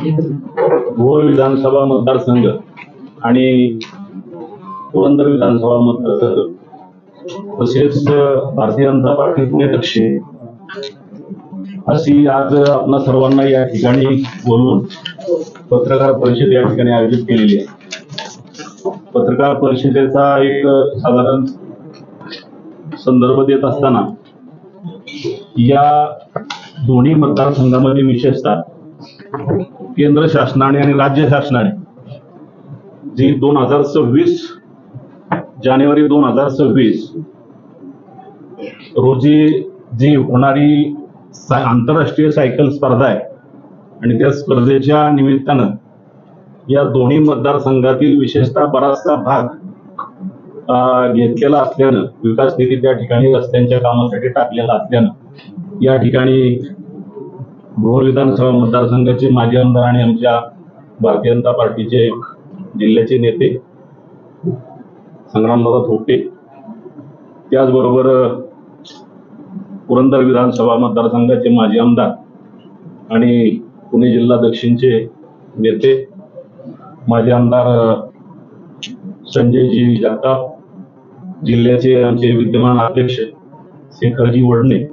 भोर विधानसभा मतदारसंघ आणि पुरंदर विधानसभा मतदारसंघ. तसेच भारतीय जनता पार्टी पुणे दक्षिण अशी आज आपणा सर्वांना या ठिकाणी बोलवून पत्रकार परिषद या ठिकाणी आयोजित केलेली आहे. पत्रकार परिषदेचा एक साधारण संदर्भ देत असताना या दोन्ही मतदारसंघामध्ये विशेषतः केंद्र शासनाने आणि राज्य शासनाने जी दोन हजार सव्वीस जानेवारी दोन हजार सव्वीस रोजी जी होणारी आंतरराष्ट्रीय सायकल स्पर्धा आहे आणि त्या स्पर्धेच्या निमित्तानं या दोन्ही मतदारसंघातील विशेषतः बराचसा भाग घेतलेला असल्यानं विकास निधी त्या ठिकाणी रस्त्यांच्या कामासाठी टाकलेला असल्यानं या ठिकाणी भोर विधानसभा मतदारसंघाचे माजी आमदार आणि आमच्या भारतीय जनता पार्टीचे जिल्ह्याचे नेते संग्रामदादा थोपटे. त्याचबरोबर पुरंदर विधानसभा मतदारसंघाचे माजी आमदार आणि पुणे जिल्हा दक्षिणचे नेते माजी आमदार संजयजी जगताप जिल्ह्याचे आमचे विद्यमान अध्यक्ष शेखरजी वडणे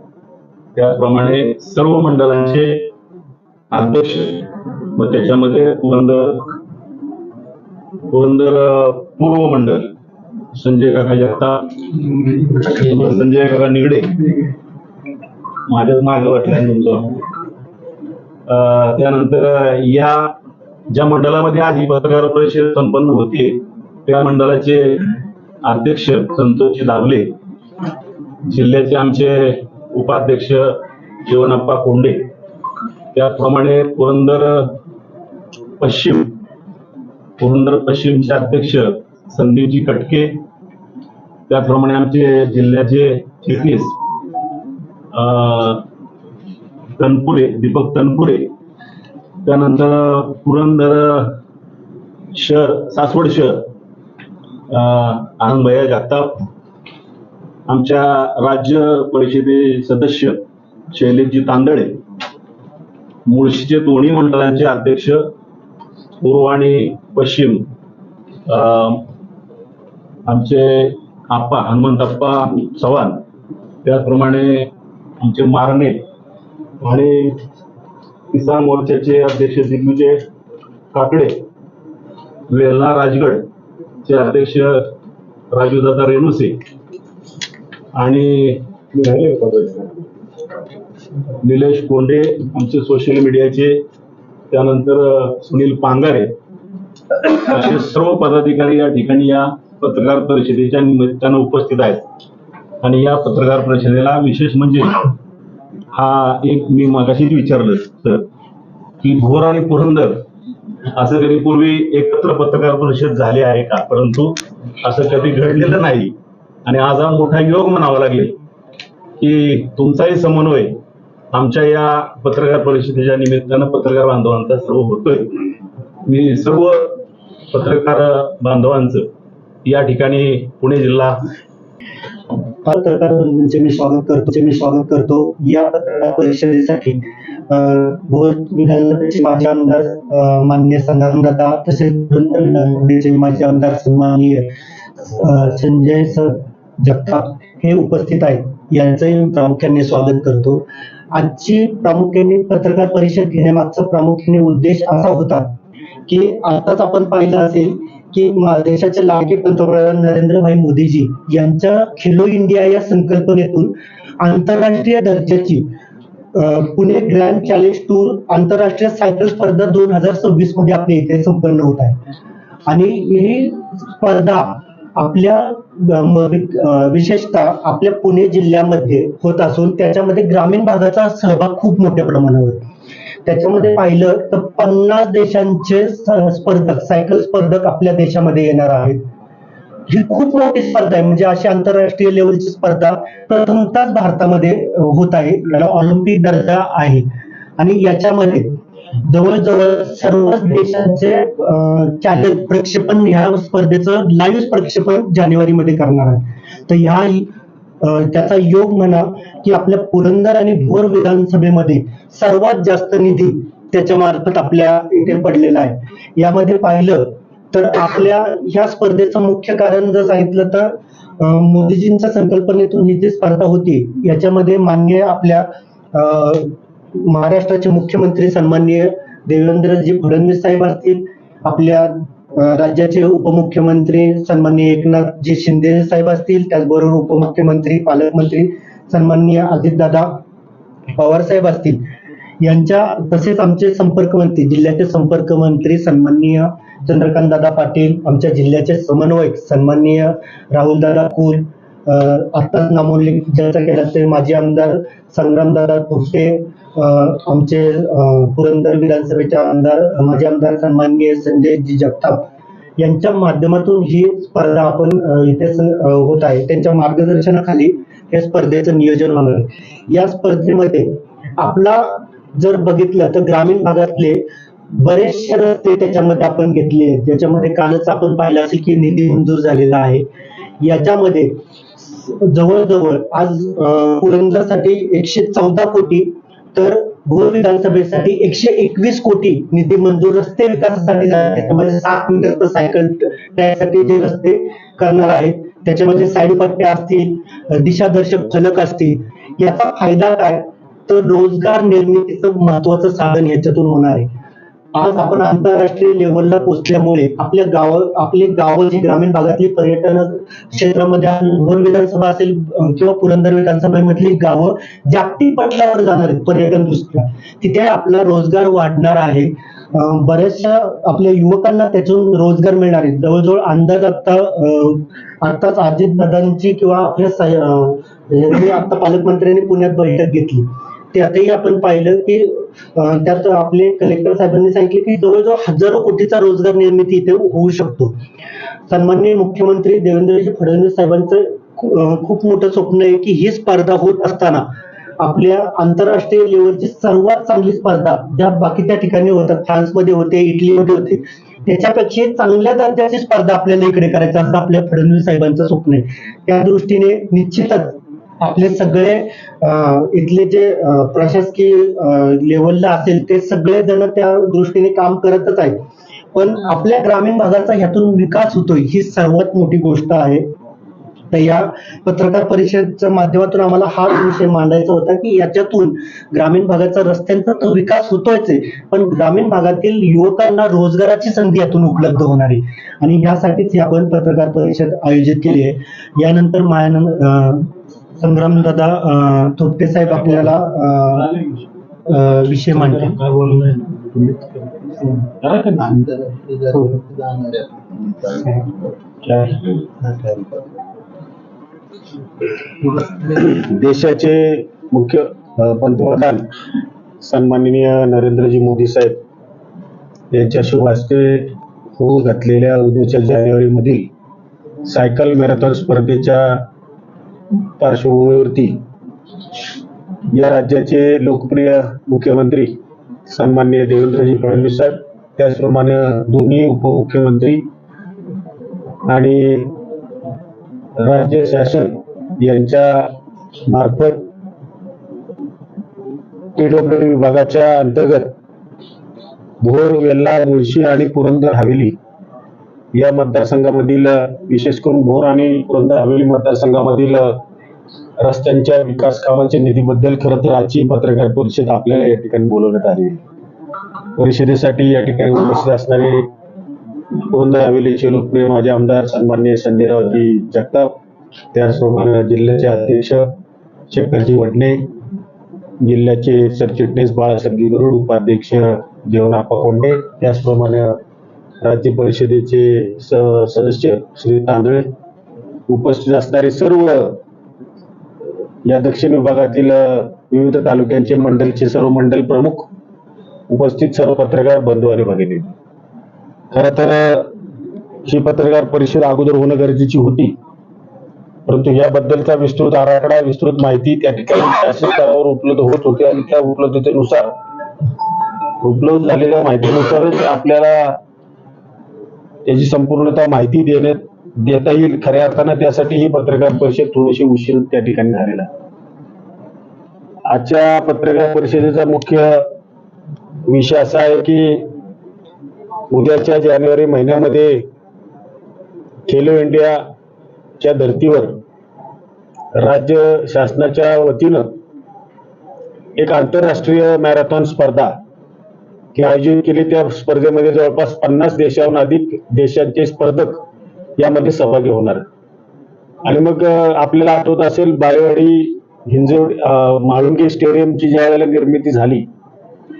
त्याप्रमाणे सर्व मंडळांचे अध्यक्ष मग त्याच्यामध्ये पुरंदर पुरंदर पूर्व मंडळ संजय काका जगता संजय काका निगडे माझ्याच मागे वाटलं तुमचं. अं, त्यानंतर या ज्या मंडळामध्ये आधी पत्रकार परिषद संपन्न होते त्या मंडळाचे अध्यक्ष संतोषजी दावले जिल्ह्याचे आमचे उपाध्यक्ष जीवनप्पा कोंडे. त्याप्रमाणे पुरंदर पश्चिम पुरंदर पश्चिमचे अध्यक्ष संदीपजी कटके त्याचप्रमाणे आमचे जिल्ह्याचे चिटणीस अं, तनपुरे दीपक तनपुरे त्यानंतर पुरंदर शहर सासवड शहर अं, आनंदभैया जगताप आमच्या राज्य परिषदे सदस्य शैलेशजी तांदळे मुळशीचे दोन्ही मंडळांचे अध्यक्ष पूर्व आणि पश्चिम अं, आमचे आप्पा हनुमंतप्पा चव्हाण त्याचप्रमाणे आमचे मारणे आणि किसान मोर्चाचे अध्यक्ष दिग्विजय काकडे वेलना राजगड चे अध्यक्ष राजूदादा रेणुसे आणि निलेश कोंडे आमचे सोशल मीडियाचे त्यानंतर सुनील पांगारे. असे सर्व पदाधिकारी या ठिकाणी या पत्रकार परिषदेच्या निमित्तानं उपस्थित आहेत. आणि या पत्रकार परिषदेला विशेष म्हणजे हा एक मी मगाशीच विचारलं सर की भोर आणि पुरंदर असं कधी पूर्वी एकत्र पत्रकार परिषद झाली आहे का? परंतु असं कधी घडलेलं नाही. आणि आज हा मोठा योग म्हणावा लागेल की तुमचाही समन्वय आमच्या या पत्रकार परिषदेच्या निमित्तानं पत्रकार बांधवांचा सर्व होतोय. मी सर्व पत्रकार बांधवांचं या ठिकाणी पुणे जिल्हा पत्रकार बंधूंचे मी स्वागत करतो मी स्वागत करतो या पत्रकार परिषदेसाठी. अं, भोर विधानसभेचे माजी आमदार मान्य माननीय तसेच माजी आमदार सन्माननीय संजय सर जगताप हे उपस्थित आहेत. यांचंही प्रामुख्याने स्वागत करतो. आजची प्रामुख्याने पत्रकार परिषद घेण्यामागचा प्रामुख्याने उद्देश असा होता की आताच आपण पाहिलं असेल की देशाचे लाडके पंतप्रधान नरेंद्रभाई मोदीजी यांच्या खेलो इंडिया या संकल्पनेतून आंतरराष्ट्रीय दर्जाची अं, पुणे ग्रँड चॅलेंज टूर आंतरराष्ट्रीय सायकल स्पर्धा दोन हजार सव्वीसमध्ये आपल्या इथे संपन्न होत आहे. आणि ही स्पर्धा आपल्या विशेषतः आपल्या पुणे जिल्ह्यामध्ये होत असून त्याच्यामध्ये ग्रामीण भागाचा सहभाग खूप मोठ्या प्रमाणावर त्याच्यामध्ये पाहिलं तर पन्नास देशांचे स्पर्धक सायकल स्पर्धक आपल्या देशामध्ये येणार आहेत. ही खूप मोठी स्पर्धा आहे. म्हणजे अशी आंतरराष्ट्रीय लेवलची स्पर्धा प्रथमतःच भारतामध्ये होत आहे. याला ऑलिम्पिक दर्जा आहे. आणि याच्यामध्ये जवळजवळ सर्वच देशांचे चॅनल प्रक्षेपण ह्या स्पर्धेचं लाईव्ह प्रक्षेपण जानेवारी मध्ये करणार आहे तर ह्या त्याचा योग म्हणा की आपल्या पुरंदर आणि भोर विधानसभेमध्ये सर्वात जास्त निधी त्याच्या मार्फत आपल्या इथे पडलेला आहे. यामध्ये पाहिलं तर आपल्या ह्या स्पर्धेचं मुख्य कारण जर सांगितलं तर मोदीजींच्या संकल्पनेतून ही जी स्पर्धा होती याच्यामध्ये मान्य आपल्या अं, महाराष्ट्राचे मुख्यमंत्री सन्माननीय देवेंद्रजी फडणवीस साहेब असतील आपल्या राज्याचे उपमुख्यमंत्री सन्माननीय एकनाथजी शिंदे साहेब असतील त्याचबरोबर उपमुख्यमंत्री पालकमंत्री सन्माननीय अजितदादा पवार साहेब असतील. यांच्या तसेच आमचे संपर्क मंत्री जिल्ह्याचे संपर्क मंत्री सन्माननीय चंद्रकांत दादा पाटील आमच्या जिल्ह्याचे समन्वयक सन्माननीय राहुलदादा कुल आत्ताच नामोल्लेख ज्याचा केला ते माजी आमदार संग्रामदादा थोपटे आमचे पुरंदर विधानसभेचे आमदार माजी आमदार सन्माननीय संजयजी जगताप यांच्या माध्यमातून ही स्पर्धा आपण इथे होत आहे. त्यांच्या मार्गदर्शनाखाली या स्पर्धेचं नियोजन होणार आहे. या स्पर्धेमध्ये आपला जर बघितलं तर ग्रामीण भागातले बरेचसे रस्ते त्याच्यामध्ये आपण घेतले आहेत. ज्याच्यामध्ये कालच आपण पाहिलं असेल की निधी मंजूर झालेला आहे. याच्यामध्ये जवळजवळ आज पुरंदरसाठी एकशे चौदा कोटी तर भोर विधानसभेसाठी एकशे एकवीस कोटी निधी मंजूर रस्ते विकासासाठी. त्याच्यामध्ये सात मीटर सायकल ट्रॅकसाठी जे रस्ते करणार आहेत त्याच्यामध्ये साईड पट्ट्या असतील दिशादर्शक फलक असतील याचा फायदा काय तर रोजगार निर्मितीचं महत्वाचं साधन याच्यातून होणार आहे आज आपण आंतरराष्ट्रीय लेवलला पोहोचल्यामुळे आपल्या गाव आपले गाव जी ग्रामीण भागातली पर्यटन क्षेत्रामध्ये भोर विधानसभा असेल किंवा पुरंदर विधानसभेमधली गावं जागतिक पटलावर जाणार आहेत पर्यटन दृष्ट्या. तिथे आपला रोजगार वाढणार आहे. बऱ्याचशा आपल्या युवकांना त्यातून रोजगार मिळणार आहे जवळजवळ अंदाज आता आताच अजित दादांची किंवा आपल्या यांनी आता पालकमंत्र्यांनी पुण्यात बैठक घेतली. त्यातही आपण पाहिलं की त्यात आपले कलेक्टर साहेबांनी सांगितले की जवळजवळ हजारो कोटीचा रोजगार निर्मिती इथे होऊ शकतो. सन्माननीय मुख्यमंत्री देवेंद्रजी फडणवीस साहेबांचं खूप मोठं स्वप्न आहे की ही स्पर्धा होत असताना आपल्या आंतरराष्ट्रीय लेवलची सर्वात चांगली स्पर्धा ज्या बाकीच्या ठिकाणी होतात फ्रान्समध्ये होते इटलीमध्ये होते त्याच्यापेक्षा चांगल्या दर्जाची स्पर्धा आपल्याला इकडे करायची असं आपल्या फडणवीस साहेबांचं स्वप्न आहे. त्या दृष्टीने निश्चितच आपले सगळे इथले जे प्रशासकीय लेवलला असेल ते सगळे जण त्या दृष्टीने काम करतच आहेत. पण आपल्या ग्रामीण भागाचा ह्यातून विकास होतोय ही सर्वात मोठी गोष्ट आहे. तर या पत्रकार परिषदेच्या माध्यमातून आम्हाला हा विषय मांडायचा होता की याच्यातून ग्रामीण भागाचा रस्त्यांचा तर विकास होतोयच आहे पण ग्रामीण भागातील युवकांना रोजगाराची संधी यातून उपलब्ध होणार आहे. आणि यासाठीच आपण पत्रकार परिषद आयोजित केली आहे. यानंतर मायानंद संग्राम दादा थोपटे साहेब आपल्याला अं, विषय मांडतील. काय देशाचे मुख्य पंतप्रधान सन्माननीय नरेंद्रजी मोदी साहेब यांच्या शुभ हस्ते होऊ घातलेल्या उद्याच्या जानेवारीमधील सायकल मॅरेथॉन स्पर्धेच्या पार्श्वभूमीवरती या राज्याचे लोकप्रिय मुख्यमंत्री सन्मान्य देवेंद्रजी फडणवीस साहेब त्याचप्रमाणे दोन्ही उपमुख्यमंत्री आणि राज्य शासन यांच्या मार्फत टीडब्ल्यू विभागाच्या अंतर्गत भोर वेल्ला मुळशी आणि पुरंदर हवेली या मतदारसंघामधील विशेष करून भोर आणि पुरंदर हवेली मतदारसंघामधील रस्त्यांच्या विकास कामांच्या निधीबद्दल खरं तर आजची पत्रकार परिषद आपल्याला या ठिकाणी बोलवण्यात आली. परिषदेसाठी या ठिकाणी उपस्थित असणारे पुरंदर हवेलीचे लोकप्रिय माजी आमदार सन्मान्य संजयरावजी जगताप त्याचप्रमाणे जिल्ह्याचे अध्यक्ष शेखरजी वडणे जिल्ह्याचे सरचिटणीस बाळासाहेब गरुड उपाध्यक्ष जेवणाप्पा कोंडे त्याचप्रमाणे राज्य परिषदेचे स- सदस्य श्री तांदळे उपस्थित असणारे सर्व या दक्षिण विभागातील विविध तालुक्यांचे मंडलचे सर्व मंडल प्रमुख उपस्थित सर्व पत्रकार बंधू आणि भगिनी. खर तर ही पत्रकार परिषद अगोदर होणं गरजेची होती. परंतु याबद्दलचा विस्तृत आराखडा विस्तृत माहिती त्या ठिकाणी शासन स्तरावर उपलब्ध होत होती आणि त्या उपलब्धतेनुसार उपलब्ध झालेल्या माहितीनुसारच आपल्याला त्याची संपूर्णता माहिती देण्यात देता येईल. खऱ्या अर्थानं त्यासाठी ही पत्रकार परिषद थोडीशी उशीर त्या ठिकाणी झालेला आजच्या पत्रकार परिषदेचा मुख्य विषय असा आहे की उद्याच्या जानेवारी महिन्यामध्ये खेलो इंडियाच्या धर्तीवर राज्य शासनाच्या वतीनं एक आंतरराष्ट्रीय मॅरेथॉन स्पर्धा हे आयोजित केली त्या स्पर्धेमध्ये जवळपास पन्नास देशाहून अधिक देशांचे स्पर्धक यामध्ये सहभागी होणार. आणि मग आपल्याला आठवत असेल बालेवाडी हिंजवडी अं, म्हाळुंगे स्टेडियमची ज्या वेळेला निर्मिती झाली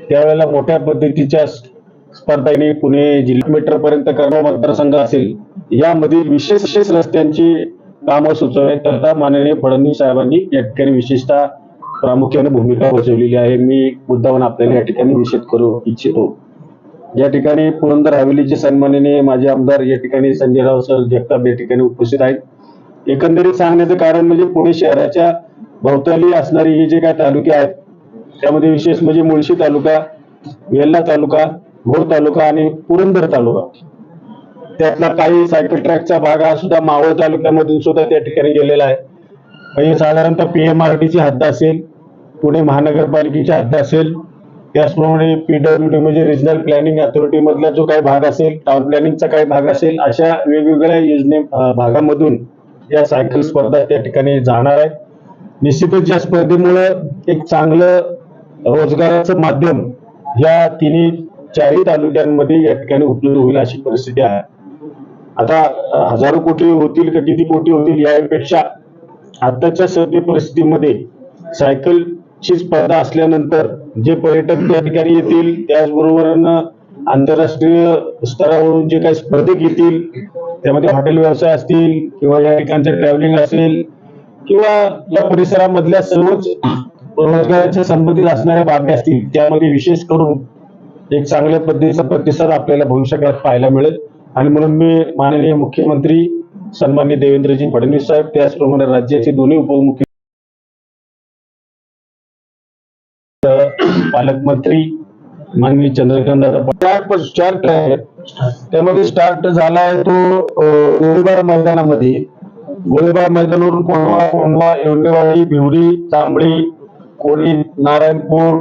त्यावेळेला मोठ्या पद्धतीच्या स्पर्धांनी पुणे जिल्हा मीटर पर्यंत करणं मतदारसंघ असेल यामध्ये विशेष विशेष रस्त्यांची कामं सुचवण्याकरता माननीय फडणवीस साहेबांनी या ठिकाणी विशेषतः प्रामुख्याने भूमिका बजावलेली आहे. मी मुद्दाहून आपल्याला या ठिकाणी निषेध करू इच्छितो. या ठिकाणी पुरंदर हवेलीचे सन्माननीय माजी आमदार या ठिकाणी संजयराव सर जगताप या ठिकाणी उपस्थित आहेत. एकंदरीत सांगण्याचं कारण म्हणजे पुणे शहराच्या भोवताली असणारे हे जे काय तालुके आहेत त्यामध्ये विशेष म्हणजे मुळशी तालुका वेल्ला तालुका भोर तालुका आणि पुरंदर तालुका. त्यातला काही सायकल ट्रॅकचा भाग हा सुद्धा मावळ तालुक्यामधून सुद्धा त्या ठिकाणी गेलेला आहे. म्हणजे साधारणतः पी एम आर टीची हद्द असेल पुणे महानगरपालिकेची हद्द असेल त्याचप्रमाणे पीडब्ल्यूडी म्हणजे रिजनल प्लॅनिंग अथॉरिटी मधला जो काही भाग असेल टाउन प्लॅनिंगचा काही भाग असेल अशा वेगवेगळ्या योजने भागामधून या सायकल स्पर्धा त्या ठिकाणी जाणार आहेत निश्चितच या स्पर्धेमुळं एक चांगलं रोजगाराचं माध्यम या तिन्ही चारही तालुक्यांमध्ये या ठिकाणी उपलब्ध होईल अशी परिस्थिती आहे. आता हजारो कोटी होतील का किती कोटी होतील यापेक्षा आताच्या सद्य परिस्थितीमध्ये सायकलची स्पर्धा असल्यानंतर जे पर्यटक त्या ठिकाणी येतील त्याचबरोबर आंतरराष्ट्रीय स्तरावरून जे काही स्पर्धक येतील त्यामध्ये हॉटेल व्यवसाय असतील किंवा या ठिकाणचं ट्रॅव्हलिंग असेल किंवा या परिसरामधल्या सर्वच रोजगाराच्या संबंधित असणाऱ्या बाबी असतील त्यामध्ये विशेष करून एक चांगल्या पद्धतीचा प्रतिसाद आपल्याला भविष्यकाळात पाहायला मिळेल. आणि म्हणून मी माननीय मुख्यमंत्री सन्मान्य देवेंद्रजी फडणवीस साहेब त्याचप्रमाणे राज्याचे दोन्ही उपमुख्य पालकमंत्री माननीय चंद्रकांत दादा स्टार्ट आहे त्यामध्ये स्टार्ट झाला आहे तो गोळीबार मैदानामध्ये. गोळीबार मैदानावरून कोंढवा कोंढवा येवलेवाडी भिवडी तांबडी कोळी नारायणपूर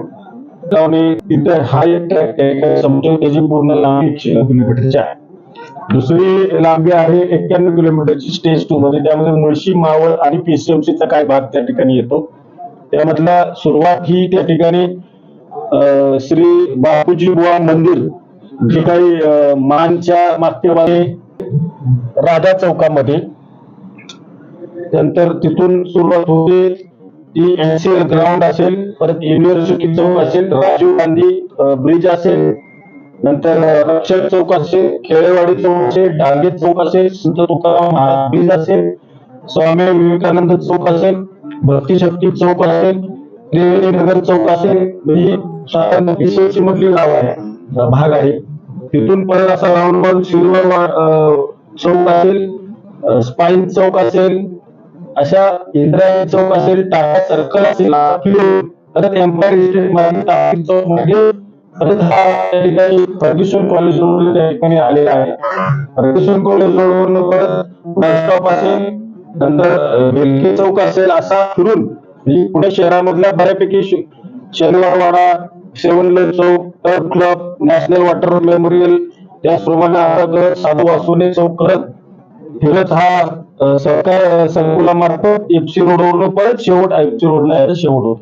तिथे हा एक ट्रॅक आहे. समजून त्याची पूर्ण लांबी एकशे किलोमीटरची आहे दुसरी लांबी आहे एक्क्याण्णव किलोमीटरची स्टेज टू मध्ये. त्यामध्ये मुळशी मावळ आणि पीसीएमसीचा काय भाग त्या ठिकाणी येतो. त्यामधला सुरुवात ही त्या ठिकाणी अं, श्री बापूजी बुवा मंदिर जे काही मानच्या मागच्या बाजूने राधा चौकामध्ये. त्यानंतर तिथून सुरुवात होते. ती एनसीएल ग्राउंड असेल परत युनिव्हर्सिटी चौक असेल राजीव गांधी ब्रिज असेल नंतर रक्षक चौक असेल केळेवाडी चौक असेल डांगे चौक असेल संत तुकाराम महाराज असेल स्वामी विवेकानंद चौक असेल भक्तीशक्ती चौक असेल त्रिवेणी नगर चौक असेल म्हणजे मधली गाव आहे भाग आहे. तिथून परत असा राऊंड मारून सिल्वर चौक असेल स्पाईन चौक असेल अशा इंद्रायणी चौक असेल टाटा सर्कल असेल किलो परत एम्पायर स्टेटमध्ये फर्ग्युसन कॉलेज रोड त्या ठिकाणी आलेला आहे. फर्ग्युसन कॉलेज रोडवरून परत बस स्टॉप असेल नंतर अं, चौक असेल असा फिरून म्हणजे पुणे शहरामधल्या बऱ्यापैकी शनिवारवाडा सेवन लेन चौक turf club national water memorial त्याचप्रमाणे आता साधू वासुने चौक करत फिरत हा सरकार संकुलामार्फत एफसी रोडवरून परत शेवट एफसी रोडला आहे शेवट होतो.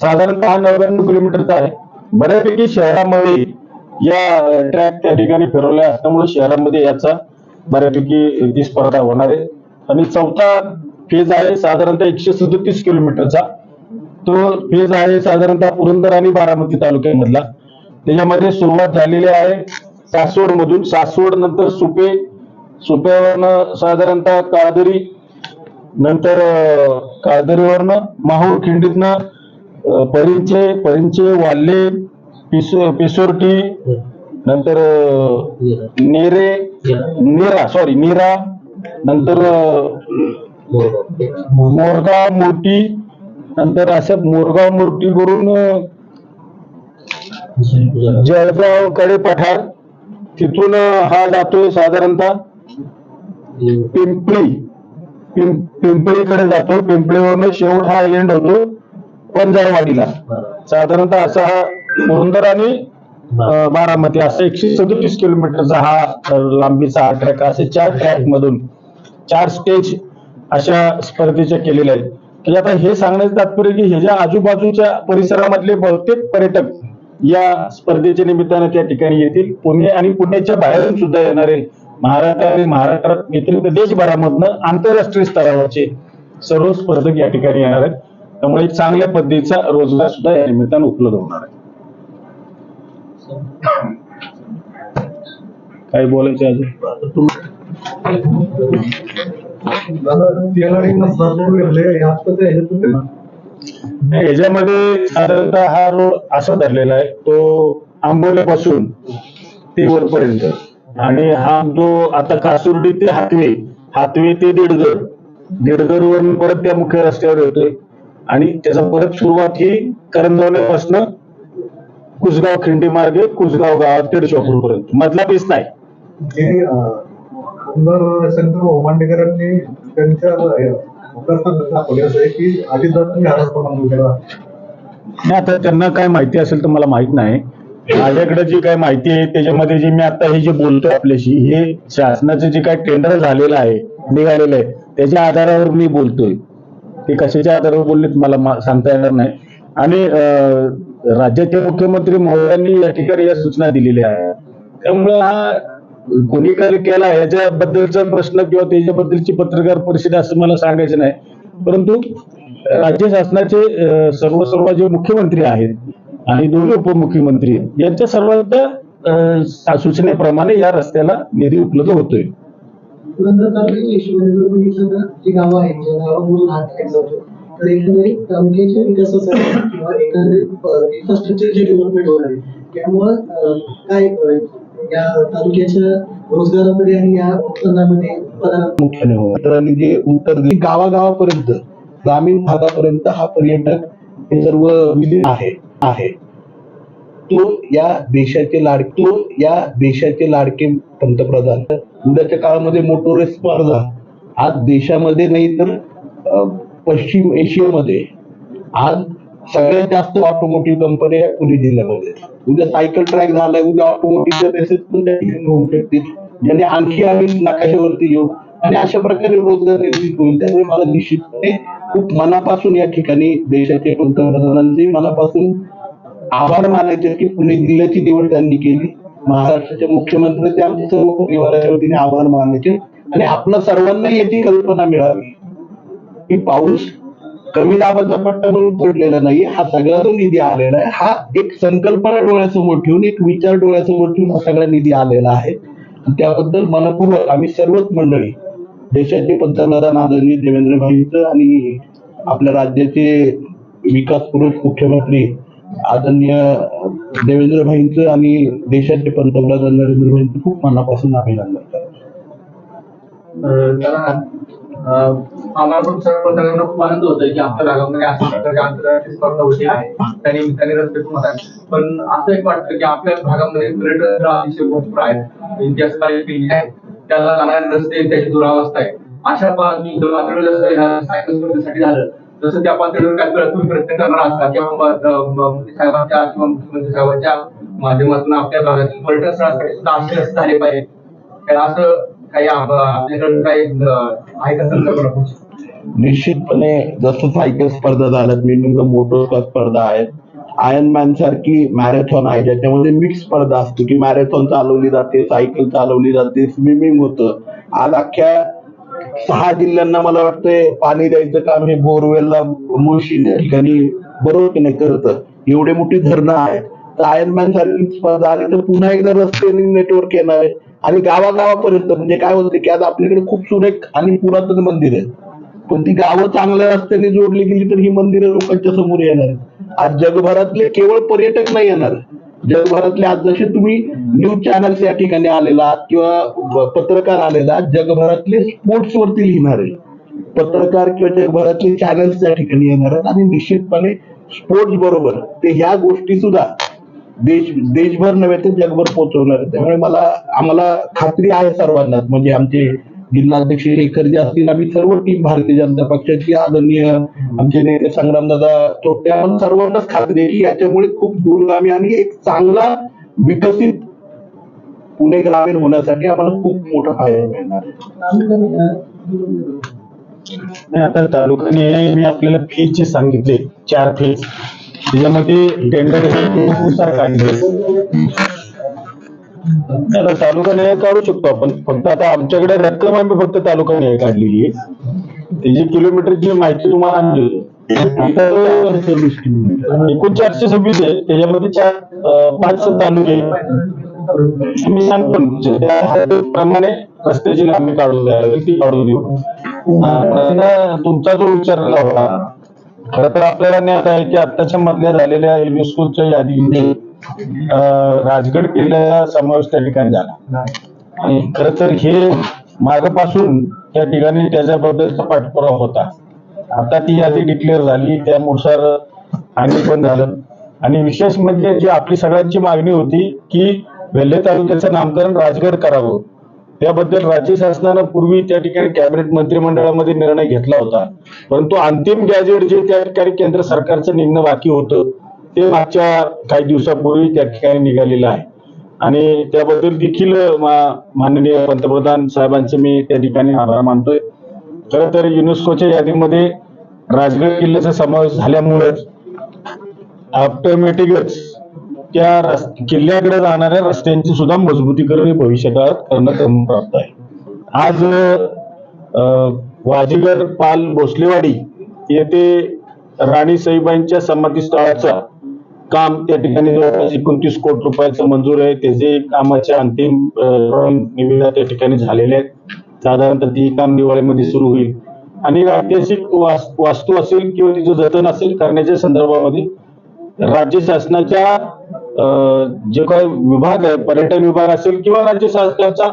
साधारणतः हा नव्याण्णव किलोमीटरचा आहे. बऱ्यापैकी शहरामध्ये या ट्रॅक त्या ठिकाणी फिरवल्या असल्यामुळे शहरामध्ये याचा बऱ्यापैकी ती स्पर्धा होणार आहे. आणि चौथा फेज आहे साधारणतः एकशे सदतीस किलोमीटरचा. तो फेज आहे साधारणतः पुरंदर आणि बारामती तालुक्यामधला. त्याच्यामध्ये सुरुवात झालेली आहे सासवड मधून सासवड नंतर सुपे. सुप्यावरनं साधारणतः काळदरी नंतर काळदरीवरनं माहूर खिंडीतनं परिंचे परिंचे वाल्ले पिसो पिसोरटी नंतर नेरे नेरा सॉरी नीरा नंतर मोरगाव मूर्ती नंतर असं मोरगाव मूर्ती करून जळगावकडे पठार तिथून हा जातोय साधारणतः पिंपळी पिंपळीकडे जातो पिंपळीवरून शेवट हा एंड होतो. पंजारवाडीला साधारणतः असा हा पुरंदर आणि बारामती असं एकशे सदोतीस किलोमीटरचा हा लांबीचा हा ट्रॅक असे चार ट्रॅक मधून चार स्टेज अशा स्पर्धेच्या केलेल्या आहेत. की आता हे सांगण्याचं तात्पर्य की ह्याच्या आजूबाजूच्या परिसरामधले बहुतेक पर्यटक या स्पर्धेच्या निमित्तानं त्या ठिकाणी येतील. पुणे आणि पुण्याच्या बाहेरून सुद्धा येणारे महाराष्ट्र आणि महाराष्ट्रात व्यतिरिक्त देशभरामधनं आंतरराष्ट्रीय स्तरावरचे सर्व स्पर्धक या ठिकाणी येणार आहेत. त्यामुळे चांगल्या पद्धतीचा रोजगार सुद्धा या निमित्तानं उपलब्ध होणार आहे. काय बोलायचं अजून? याच्यामध्ये साधारणतः हा रोड असा धरलेला आहे तो आंबोल्यापासून ते वरपर्यंत. आणि हा जो आता कासुर्डी ते हातवे हातवे ते दीडगर दीडगर वरून परत त्या मुख्य रस्त्यावर येतोय. आणि त्याचा परत सुरुवात ही करंजवण्यापासून कुसगाव खिंडी मार्गे कुसगाव गावात तेडशॉपूर पर्यंत मधला पीस नाही. आमदार शंकर त्यांच्या आता त्यांना काय माहिती असेल तर मला माहीत नाही. माझ्याकडे जी काय माहिती आहे त्याच्यामध्ये जे मी आता हे जे बोलतोय आपल्याशी हे शासनाचं जे काय टेंडर झालेलं आहे निघालेलं आहे त्याच्या आधारावर मी बोलतोय. ते कशाच्या आधारावर बोलले मला मा- सांगता येणार नाही. आणि अं, राज्याचे मुख्यमंत्री महोदयांनी या ठिकाणी या सूचना दिलेल्या आहेत. त्यामुळं हा कोणी काय केला याच्याबद्दलचा प्रश्न किंवा त्याच्याबद्दलची पत्रकार परिषद असं मला सांगायचं नाही. परंतु राज्य शासनाचे अं, सर्व सर्व जे मुख्यमंत्री आहेत आणि दोन्ही उपमुख्यमंत्री यांच्या सर्वांच्या अं, सूचनेप्रमाणे या रस्त्याला निधी उपलब्ध होतोय. पुरंदर तालुक्याच्या हिशोबाने जर बघितलं तर जी गावं आहेत ज्या गावामधून हात ट्रॅक जातो तर एकंदरीत तालुक्याच्या विकासासाठी किंवा एकंदरीत इन्फ्रास्ट्रक्चर जे डेव्हलपमेंट होणार आहे त्यामुळं काय या तालुक्याच्या रोजगारामध्ये आणि या उत्पन्नामध्ये उत्पादनात मुख्याने हो मित्रांनी जे उत्तर गावागावापर्यंत ग्रामीण भागापर्यंत हा पर्यटक हे सर्व विलीन आहे आहे. तो या देशाचे लाडके या देशाचे लाडके पंतप्रधान. उद्याच्या काळामध्ये मोटोरे स्पर्धा. आज देशामध्ये नाही तर पश्चिम एशियामध्ये. आज सगळ्यात जास्त ऑटोमोटिव्ह कंपन्या पुणे जिल्ह्यामध्ये. उद्या सायकल ट्रॅक झालाय उद्या ऑटोमोटिव्ह रेसेस पण त्या ठिकाणी होऊ शकतील. ज्याने आणखी आम्ही नकाशावरती येऊ. आणि अशा प्रकारे रोजगार निर्मित होईल त्यामुळे मला निश्चितपणे खूप मनापासून या ठिकाणी देशाचे पंतप्रधानांचे मनापासून आभार मानायचे की पुणे जिल्ह्याची निवड त्यांनी केली. महाराष्ट्राच्या मुख्यमंत्री त्या सर्व परिवाराच्या वतीने आभार मानायचे आणि आपल्या सर्वांना याची कल्पना मिळावी. की पाऊस कमी दाबाचा पट्टा म्हणून पडलेला नाही हा सगळा जो निधी आलेला आहे. हा एक संकल्पना डोळ्यासमोर ठेवून एक विचार डोळ्यासमोर ठेवून हा सगळा निधी आलेला आहे. त्याबद्दल मनपूर्वक आम्ही सर्वच मंडळी देशाचे पंतप्रधान आदरणीय देवेंद्र भाईंचं आणि आपल्या राज्याचे विकास पुरुष मुख्यमंत्री आदरणीय देवेंद्र भाईंचं आणि देशाचे पंतप्रधान नरेंद्र भाईंचं खूप मनापासून अभिनंदन आम्हाला पण सर्व सगळ्यांना खूप आनंद होतोय की आपल्या भागामध्ये अशा प्रकारची आंतरराष्ट्रीय स्पर्धा होती आहे. त्या निमित्ताने रस्ते पण होत आहेत. पण असं एक वाटतं की आपल्या भागामध्ये पर्यटन अतिशय भरपूर आहेत इतिहासकार्य केली आहे त्याला जाणारे रस्ते त्याची दुरावस्था आहे. अशा बाजू सायकल स्पर्धेसाठी झालं. जसं ते आपण काय तुम्ही प्रयत्न करणार असता किंवा मग, साहेबांच्या किंवा मुख्यमंत्री साहेबांच्या माध्यमातून आपल्या भागातील पर्यटन स्थळासाठी सुद्धा असे झाले पाहिजे. तर असं काही आप- काही आहे का संकल्पना निश्चितपणे जसं सायकल स्पर्धा झाल्यात वेगवेगळ्या मोटर स्पर्धा आहेत. आयर्न मॅन सारखी मॅरेथॉन आहे ज्याच्यामध्ये मिक्स स्पर्धा असते की मॅरेथॉन चालवली जाते सायकल चालवली जाते स्विमिंग होतं. आज अख्ख्या सहा जिल्ह्यांना मला वाटतंय पाणी द्यायचं काम हे बोरवेलला मुळशी या ठिकाणी बरोबर की नाही करत. एवढे मोठी धरणं आहेत. तर आयर्न मॅन सारखी स्पर्धा आली तर पुन्हा एकदा रस्ते नेटवर्क येणार आहे. आणि गावागावापर्यंत म्हणजे काय होतं की आज आपल्याकडे खूप सुरेख आणि पुरातन मंदिर आहेत. पण ती गावं चांगल्या रस्त्याने जोडली गेली तर ही मंदिरं लोकांच्या समोर येणार आहेत. आज जगभरातले केवळ पर्यटक नाही येणार. जगभरातले आज जसे तुम्ही न्यूज चॅनल्स या ठिकाणी आलेला आहात किंवा पत्रकार आलेला जगभरातले स्पोर्ट्स वरती लिहिणारे पत्रकार किंवा जगभरातले चॅनल्स त्या ठिकाणी येणार आहेत. आणि निश्चितपणे स्पोर्ट्स बरोबर ते ह्या गोष्टी सुद्धा देश देशभर नव्हे तर जगभर पोहोचवणार आहेत. त्यामुळे मला आम्हाला खात्री आहे सर्वांनाच म्हणजे आमचे जिल्हाध्यक्ष शेखर जे असतील आम्ही सर्व टीम भारतीय जनता पक्षाची आदरणीय आमचे नेते संग्रामदादा तोटे आपण सर्वांनाच खात्री की याच्यामुळे खूप दूरगामी आणि एक चांगला विकसित पुणे ग्रामीण होण्यासाठी आम्हाला खूप मोठा फायदा मिळणार नाही आता तालुक्याने मी आपल्याला फेज जे सांगितले चार फेज त्याच्यामध्ये टेंडर हे काढले. आता तालुका न्याय काढू शकतो आपण. फक्त आता आमच्याकडे रक्कम आम्ही फक्त तालुका न्याय काढलेली आहे. त्याची किलोमीटरची माहिती तुम्हाला आणली एकूण चारशे सव्वीस आहे. त्याच्यामध्ये चार पाच तालुके मी सांगतो म्हणजे प्रमाणे रस्त्याची नामे काढून द्यायला ती काढून देऊ? प्रश्न तुमचा जो विचारला होता खर तर आपल्याला ज्ञात आहे की आत्ताच्या मधल्या झालेल्या युनेस्कोच्या यादीमध्ये राजगड किल्ल्याचा समावेश त्या ठिकाणी झाला. आणि खर तर हे मागपासून त्या ठिकाणी त्याच्याबद्दलचा पाठपुरावा होता. आता ती यादी डिक्लेअर झाली त्यानुसार आणि पण झालं. आणि विशेष म्हणजे जी आपली सगळ्यांची मागणी होती की वेल्हे तालुक्याचं नामकरण राजगड करावं. त्याबद्दल राज्य शासनानं पूर्वी त्या ठिकाणी कॅबिनेट मंत्रिमंडळामध्ये निर्णय घेतला होता. परंतु अंतिम गॅजेट जे त्या ठिकाणी केंद्र सरकारचं निघणं बाकी होतं ते मागच्या काही दिवसापूर्वी त्या ठिकाणी निघालेलं आहे. आणि त्याबद्दल देखील मा- माननीय पंतप्रधान साहेबांचे मी त्या ठिकाणी आभार मानतोय. खरं तर युनेस्कोच्या यादीमध्ये राजगड किल्ल्याचा समावेश झाल्यामुळेच ऑटोमॅटिकच त्या किल्ल्याकडे जाणाऱ्या रस्त्यांची सुद्धा मजबूतीकरण भविष्यकाळात करणं क्रम प्राप्त आहे. आज वाजीगर पाल भोसलेवाडी येथे राणी साहेबांच्या समाधीस्थळाचा काम त्या ठिकाणी जवळपास एकोणतीस कोटी रुपयाचं मंजूर आहे. त्याचे कामाचे अंतिम निविदा त्या ठिकाणी झालेले आहेत. साधारणतः ती काम दिवाळीमध्ये सुरू होईल. आणि ऐतिहासिक वास्तू असेल किंवा तिचं जतन असेल करण्याच्या संदर्भामध्ये राज्य शासनाच्या अं, जे काही विभाग आहे पर्यटन विभाग असेल किंवा राज्य शासनाचा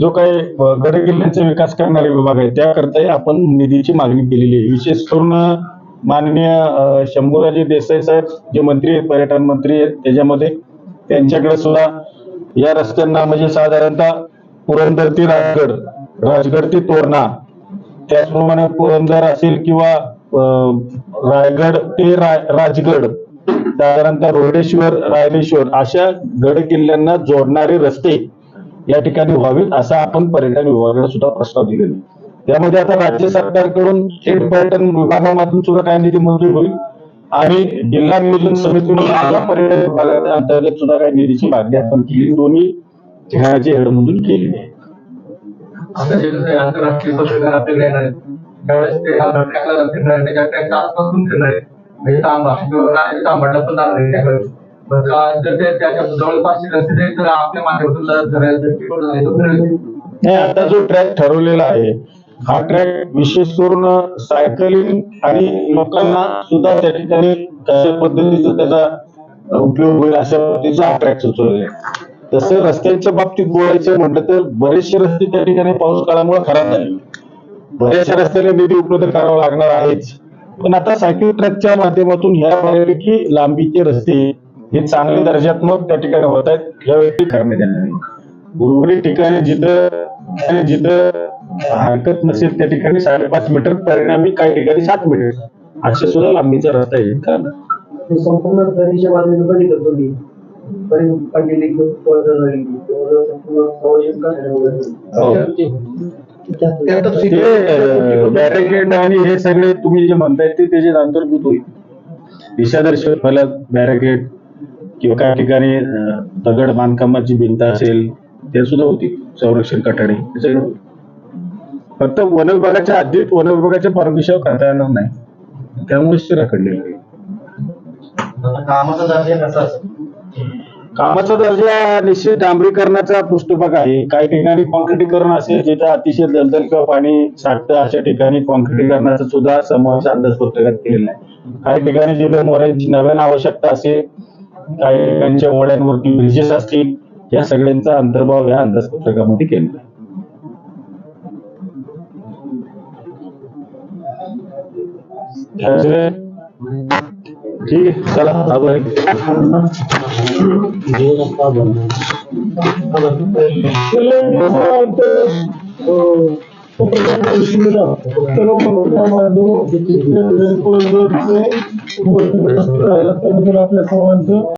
जो काही गडकिल्ल्यांचा गड किल्ल्यांचा विकास करणारे विभाग आहे त्याकरताही आपण निधीची मागणी केलेली आहे. विशेष करून माननीय शंभूराजी देसाई साहेब जे मंत्री आहेत पर्यटन मंत्री आहेत त्याच्यामध्ये त्यांच्याकडे सुद्धा या रस्त्यांना म्हणजे साधारणतः पुरंदर ते राजगड राजगड ते तोरणा त्याचप्रमाणे पुरंदर असेल किंवा अं, रायगड ते राजगड साधारणतः रोडेश्वर रायलेश्वर अशा गड किल्ल्यांना जोडणारे रस्ते या ठिकाणी व्हावेत असा आपण पर्यटन विभागाला सुद्धा प्रस्ताव दिलेला आहे. त्यामध्ये आता राज्य सरकारकडून थेट पर्यटन विभागामधून सुद्धा काही निधी मंजूर होईल. आणि जिल्हा नियोजन समितीकडून सुद्धा पर्यटन विभागाच्या अंतर्गत सुद्धा काही निधीची मागणी आपण केली. दोन्ही ठिकाणाची हेडमधून आहे. आता जे आंतरराष्ट्रीय पत्रकार आपल्याकडे येणार आहेत त्यावेळेस ते ट्रॅकला फिरणार आहे त्याच्या आसपासून फिरणार म्हणजे पण जाणार त्याकडे. नाही आता जो ट्रॅक ठरवलेला आहे हा ट्रॅक विशेष करून सायकलिंग आणि लोकांना सुद्धा त्या ठिकाणी कशा पद्धतीचा त्याचा उपयोग होईल अशा पद्धतीचा हा ट्रॅक सुचवलेला आहे. तसं रस्त्यांच्या बाबतीत बोलायचं म्हटलं तर बरेचसे रस्ते त्या ठिकाणी पाऊस काळामुळे खराब झाले. बऱ्याचशा रस्त्याला निधी उपलब्ध करावा लागणार आहेच. पण आता सायकल ट्रॅकच्या माध्यमातून ह्या बऱ्यापैकी लांबीचे रस्ते हे चांगले दर्जात्मक त्या ठिकाणी होत आहेत. यावेळी करण्यात येणार उर्वरित ठिकाणी जिथं जिथं हरकत नसेल त्या ठिकाणी साडेपाच मीटर परिणामी काही ठिकाणी सात मीटर. असे सुद्धा लांबीचा रस्ता आहे. कारण हे संपूर्ण दरीच्या बाजूने बघितलं तुम्ही. ते बॅरिकेड आणि हे सगळे तुम्ही जे म्हणताय ते त्याचे अंतर्भूत होईल. दिशादर्शक फलक बॅरिकेड किंवा काही ठिकाणी दगड बांधकामाची भिंत असेल ते सुद्धा होतील संरक्षण कठाडे हे होईल. फक्त वन विभागाच्या हद्दीत वन विभागाच्या परमिशन करता येणार नाही. त्यामुळेच ते रखडलेलं आहे कामाचा दर्जा कसा कामाचा दर्जा निश्चित डांबरीकरणाचा पृष्ठभाग आहे. काही ठिकाणी कॉन्क्रिटीकरण असेल जिथं अतिशय दलदल किंवा पाणी साठतं अशा ठिकाणी कॉन्क्रिटीकरणाचा सुद्धा समावेश अंदाजपत्रकात केलेला आहे काही ठिकाणी जिथे मोऱ्यांची नव्यानं आवश्यकता असेल काही ठिकाणच्या ओढ्यांवरती ब्रिजेस असतील या सगळ्यांचा अंतर्भाव या अंदाजपत्रकामध्ये केला. ठीक आहे चला आभार आपल्या सर्वांचं